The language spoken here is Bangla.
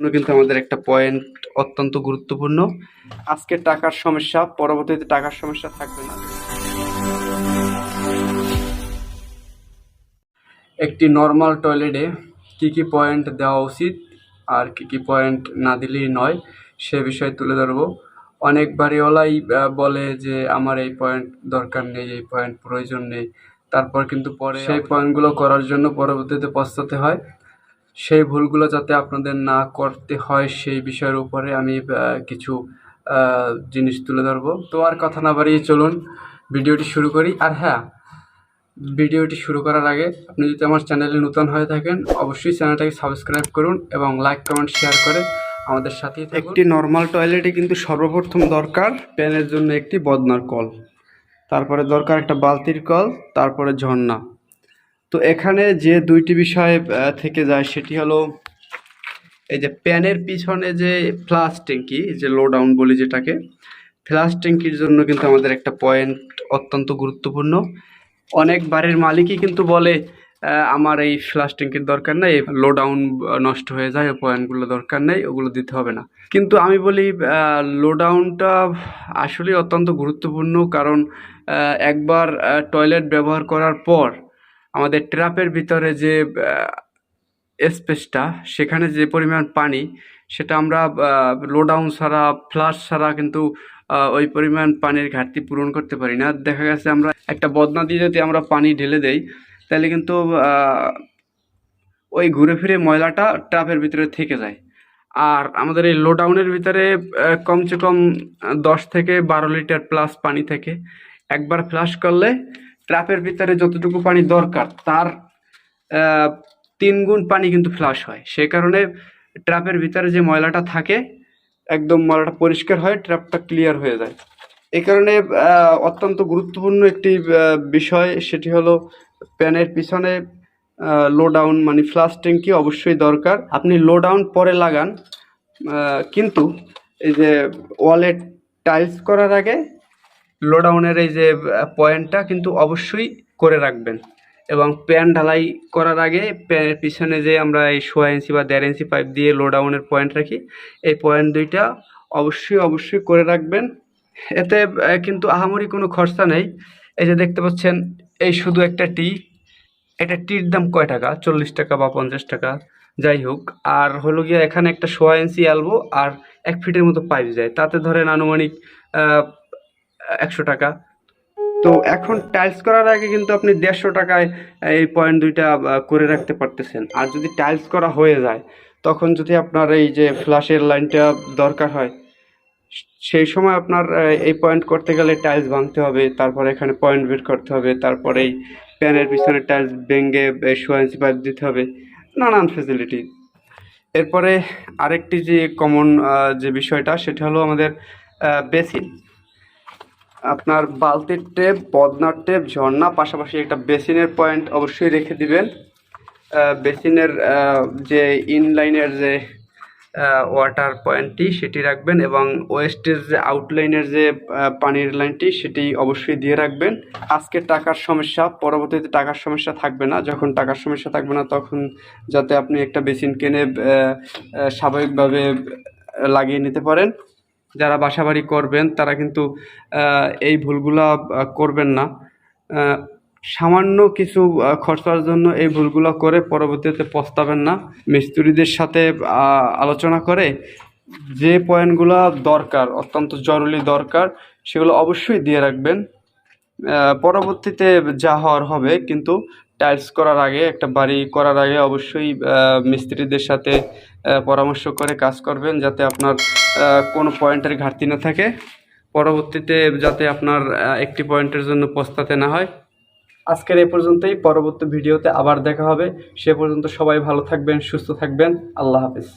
কিন্তু আমাদের একটা পয়েন্ট অত্যন্ত গুরুত্বপূর্ণ। আজকে টাকার সমস্যা পরবর্তীতে টাকার সমস্যা থাকবে না। একটি নর্মাল টয়লেটে কি কি পয়েন্ট দেওয়া উচিত আর কি কি পয়েন্ট না দিলেই নয় সে বিষয়ে তুলে ধরবো। অনেক বাড়িওয়ালাই বলে যে আমার এই পয়েন্ট দরকার নেই এই পয়েন্ট প্রয়োজন নেই। তারপর কিন্তু পরে সেই পয়েন্টগুলো করার জন্য পরবর্তীতে পস্তাতে হয়। সেই ভুলগুলো যাতে আপনাদের না করতে হয় সেই বিষয়ের উপরে আমি কিছু জিনিস তুলে ধরবো। তো আর কথা না বাড়িয়ে চলুন, ভিডিওটি শুরু করি। আর হ্যাঁ ভিডিওটি শুরু করার আগে আপনি যদি আমার চ্যানেলে নতুন হয়ে থাকেন, অবশ্যই চ্যানেলটাকে সাবস্ক্রাইব করুন এবং লাইক, কমেন্ট, শেয়ার করে আমাদের সাথে একটি নর্মাল টয়লেটে কিন্তু সর্বপ্রথম দরকার, প্যানের জন্য একটি বদনার কল। তারপরে দরকার একটা বালতির কল, তারপরে ঝর্ণা। তো এখানে যে দুইটি বিষয় থেকে যায় সেটি হলো এই যে প্যানের পিছনে যে ফ্লাশ ট্যাঙ্কি যে লো ডাউন বলি যেটাকে, ফ্লাশ ট্যাঙ্কির জন্য কিন্তু আমাদের একটা পয়েন্ট অত্যন্ত গুরুত্বপূর্ণ। অনেক বাড়ির মালিকই কিন্তু বলে আমার এই ফ্লাশ ট্যাঙ্কির দরকার নেই লো ডাউন নষ্ট হয়ে যায় পয়েন্টগুলো দরকার নেই, ওগুলো দিতে হবে না। কিন্তু আমি বলি লো ডাউনটা আসলে অত্যন্ত গুরুত্বপূর্ণ কারণ একবার টয়লেট ব্যবহার করার পর আমাদের ট্র্যাপের ভিতরে যে স্পেসটা, সেখানে যে পরিমাণ পানি, সেটা আমরা লোডাউন ছাড়া ফ্লাশ ছাড়া কিন্তু ওই পরিমাণ পানির ঘাটতি পূরণ করতে পারি না। দেখা গেছে আমরা একটা বদনা দিয়ে যদি আমরা পানি ঢেলে দেই, তাহলে কিন্তু ওই ঘুরে ফিরে ময়লাটা ট্রাপের ভিতরে থেকে যায়। আর আমাদের এই লোডাউনের ভিতরে কমসে কম দশ থেকে বারো লিটার প্লাস পানি থাকে। একবার ফ্লাশ করলে ট্রাপের ভিতরে যতটুকু পানি দরকার, তার তিন গুণ পানি কিন্তু ফ্লাশ হয়। সেই কারণে ট্র্যাপের ভিতরে যে ময়লাটা থাকে, একদম ময়লাটা পরিষ্কার হয় ট্র্যাপটা ক্লিয়ার হয়ে যায়। এই কারণে অত্যন্ত গুরুত্বপূর্ণ একটি বিষয়, সেটি হলো প্যানের পিছনে লো ডাউন মানে ফ্লাশ ট্যাঙ্কি অবশ্যই দরকার। আপনি লো ডাউন পরে লাগান কিন্তু এই যে ওয়ালেট টাইলস করার আগে লো ডাউনের এই যে পয়েন্টটা কিন্তু অবশ্যই করে রাখবেন। এবং প্যান ঢালাই করার আগে প্যানের পিছনে যে আমরা এই সোয়া ইঞ্চি বা দেড় ইঞ্চি পাইপ দিয়ে লোডাউনের পয়েন্ট রাখি, এই পয়েন্ট দুইটা অবশ্যই অবশ্যই করে রাখবেন। এতে কিন্তু আহামরি কোনো খরচা নেই। এই যে দেখতে পাচ্ছেন, এই শুধু একটা টি, এটা টির দাম কয় টাকা? চল্লিশ টাকা বা পঞ্চাশ টাকা, যাই হোক। আর হলো গিয়ে এখানে একটা সোয়া ইঞ্চি অ্যালবো আর এক ফিটের মতো পাইপ যায়। তাতে ধরেন আনুমানিক একশো টাকা। তো এখন টাইলস করার আগে কিন্তু আপনি দেড়শো টাকায় এই পয়েন্ট দুইটা করে রাখতে পারতেছেন। আর যদি টাইলস করা হয়ে যায়, তখন যদি আপনার এই যে ফ্ল্যাশের লাইনটা দরকার হয়, সেই সময় আপনার এই পয়েন্ট করতে গেলে টাইলস ভাঙতে হবে, তারপরে এখানে পয়েন্ট বের করতে হবে, তারপরে এই প্যানের পিছনে টাইলস ভেঙে সোয়া ইঞ্চি পাইপ দিতে হবে, নানান ফেসিলিটি এরপরে আরেকটি যে কমন যে বিষয়টা, সেটা হলো আমাদের বেসিন আপনার বালতির টেপ, বদনার টেপ, ঝর্ণা, পাশাপাশি একটা বেসিনের পয়েন্ট অবশ্যই রেখে দিবেন। বেসিনের যে ইনলাইনের যে ওয়াটার পয়েন্টটি সেটি রাখবেন এবং ওয়েস্টের যে আউটলাইনের যে পানির লাইনটি সেটি অবশ্যই দিয়ে রাখবেন। আজকে টাকার সমস্যা, পরবর্তীতে টাকার সমস্যা থাকবে না। যখন টাকার সমস্যা থাকবে না তখন যাতে আপনি একটা বেসিন কিনে স্বাভাবিকভাবে লাগিয়ে নিতে পারেন। যারা বাসাবাড়ি করবেন, তারা কিন্তু এই ভুলগুলা করবেন না। সামান্য কিছু খরচার জন্য এই ভুলগুলো করে পরবর্তীতে পস্তাবেন না। মিস্ত্রিদের সাথে আলোচনা করে যে পয়েন্টগুলো দরকার, অত্যন্ত জরুরি দরকার, সেগুলো অবশ্যই দিয়ে রাখবেন। পরবর্তীতে যা হওয়ার হবে, কিন্তু টাইলস করার আগে, একটা বাড়ি করার আগে অবশ্যই মিস্ত্রিদের সাথে পরামর্শ করে কাজ করবেন যাতে আপনার কোনো পয়েন্টের ঘাটতি না থাকে। পরবর্তীতে যাতে আপনার একটি পয়েন্টের জন্য পস্তাতে না হয়। আজকের এই পর্যন্তই। পরবর্তী ভিডিওতে আবার দেখা হবে। সে পর্যন্ত সবাই ভালো থাকবেন, সুস্থ থাকবেন। আল্লাহ হাফিজ।